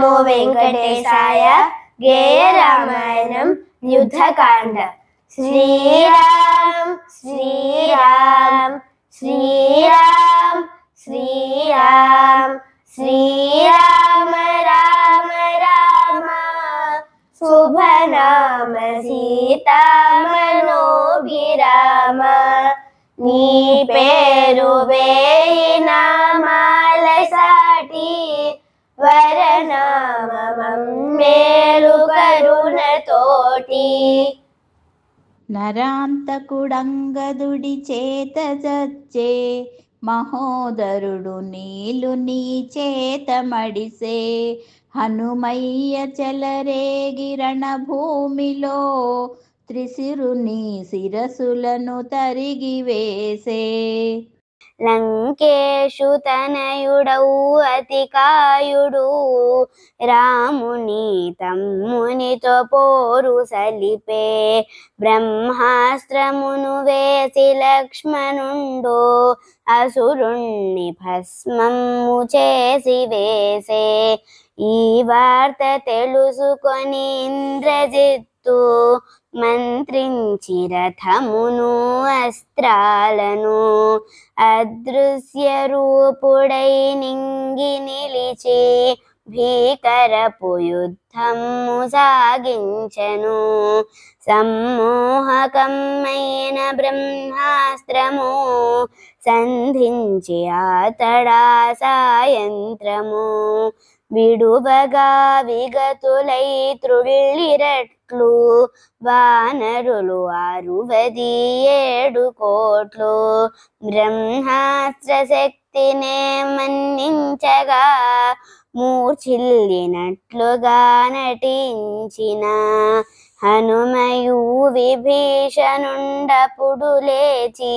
నమో వెంకటేశాయ గేయ రామాయణం యుద్ధకాండ శ్రీరామ్ శ్రీరామ్ శ్రీరామ్ శ్రీరామ్ శ్రీరామ రామ రామ శుభనామ సీతామనోభిరామ నీ పేరు వేయి నామాల సాటి వరనామం మేలు కరుణతోటి. నరాంతకుడంగదుడి చేత చచ్చే మహోదరుడు నీలు నీ చేత మడిసే హనుమయ్య చలరేగిరణ భూమిలో త్రిశిరుని శిరసులను తరిగి వేసే లంకేషు తనయుడవు అతికాయుడు. రాముని తమ్మునితో పోరు సలిపే బ్రహ్మాస్త్రమును వేసి లక్ష్మణుండు. అసురుణ్ణి భస్మము చేసి వేసే ఈ వార్త తెలుసుకొని ఇంద్రజిత్ ఇంద్రజిత్తు మంత్రించి రథమును అస్త్రాలను అదృశ్య రూపుడై నింగి నిలిచే భీకరపు యుద్ధము సాగించను సమ్మోహకమైన బ్రహ్మాస్త్రము సంధించి ఆతడా సాయంత్రము. విడువగా విగతులై త్రుళ్ళిరట్లు వానరులు అరువది ఏడు కోట్లు. బ్రహ్మాస్త్ర శక్తినే మన్నించగా మూర్ఛిల్లినట్లుగా నటించిన హనుమయు విభీషణుండపుడు లేచి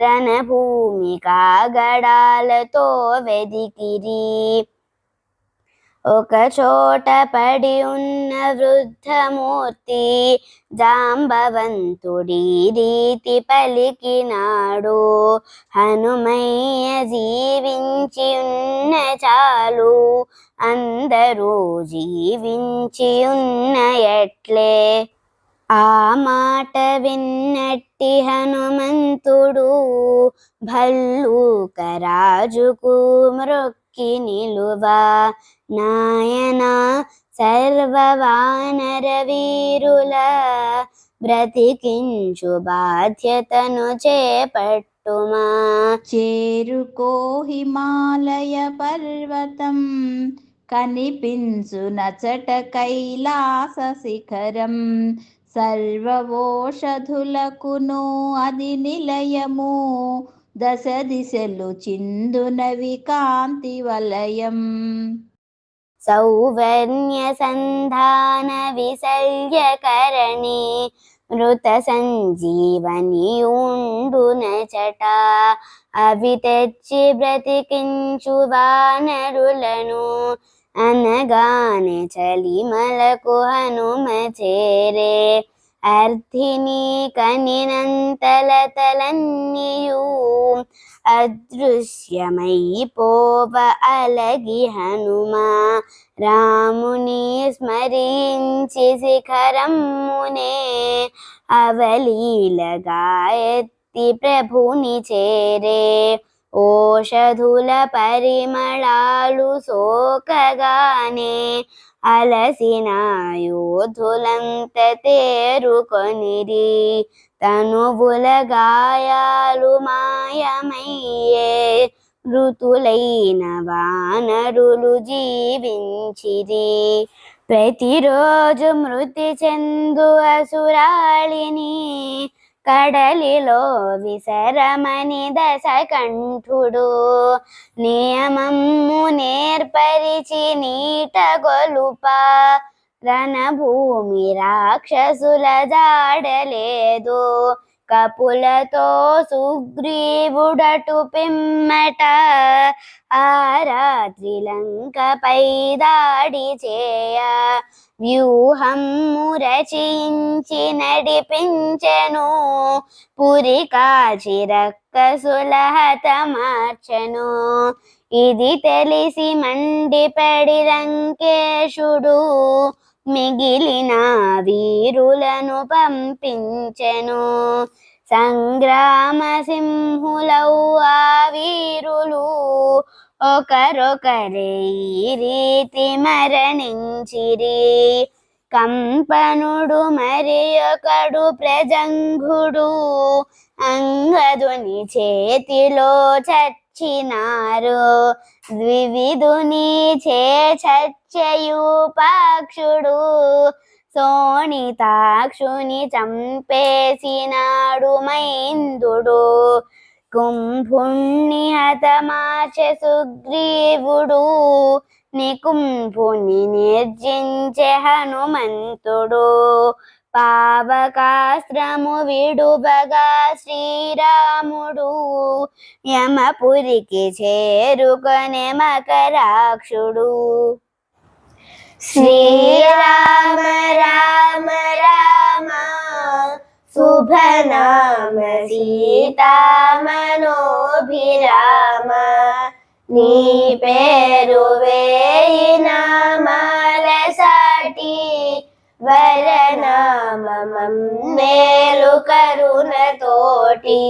రణభూమి కాగడాలతో వెదికిరి. ఒక చోట పడి ఉన్న వృద్ధమూర్తి జాంబవంతుడి రీతి పలికినాడు. హనుమయ్య జీవించి ఉన్న చాలు అందరూ జీవించి ఉన్న ఎట్లే? ఆ మాట విన్నట్టి హనుమంతుడు భల్లూకరాజుకు మృక్కి నిలువా. నాయన సర్వవానర వీరుల బ్రతికించు బాధ్యతను చేపట్టుమా. చేరుకో హిమాలయ పర్వతం కనిపించు నచట కైలాస శిఖరం. సర్వోషధులకును అది నిలయము. దశ దిశలు చిందునవి కాంతి వలయం. సౌవర్ణ్య సంధాన విశల్యకరణి మృత సంజీవని ఉండునచట అవి తెచ్చి బ్రతికించు వానరులను అనగానే చలిమలకు హనుమ చేరే అర్థిని కనినంతలతలన్నీయు అదృశ్యమైపోవ అలగి హనుమా రాముని స్మరించి శిఖరమ్మునే అవలీలగా ఎత్తి ప్రభుని చేరే ఓషధుల పరిమళాలు సోకగానే అలసిన యోధులంత తేరుకొనిరి. తనువుల గాయాలు మాయమయ్యే ఋతులైన వానరులు జీవించిరి. ప్రతిరోజు మృతి చెందు అసురాళిని కడలిలో విసరమని దశకంఠుడు నియమము నేర్పరిచి నీట గొలుప. రణభూమి రాక్షసుల జాడలేదు. కపులతో సుగ్రీవుడటు పిమ్మట ఆ రాత్రి లంకపై దాడి చేయ. వ్యూహము రచించి నడిపించెను పురి కాచి రక్కసులహతమార్చెను. ఇది తెలిసి మండిపడి లంకేశుడు మిగిలిన వీరులను పంపించెను. సంగ్రామ సింహులౌ ఆ వీరులు ఒకరొకరే రీతి మరణించిరి. కంపనుడు మరి ఒకడు ప్రజంఘుడు. అంగదుని చేతిలో చచ్చినారు ద్వివిధుని చే చచ్చయూపాక్షుడు సోణితాక్షుని చంపేసినాడు మైందుడు కుంభుణ్ణి హతమాచ సుగ్రీవుడు. నికుంభుని నిర్జించే హనుమంతుడు. పావకాస్త్రము విడుబగా శ్రీరాముడు యమపురికి చేరుకొనే మకరాక్షుడు. శ్రీరామ రామ రామ శుభనామ సీతామనోభిరామ నీ పేరు వేయి నామా వరనామం మేలు కరుణ తోటి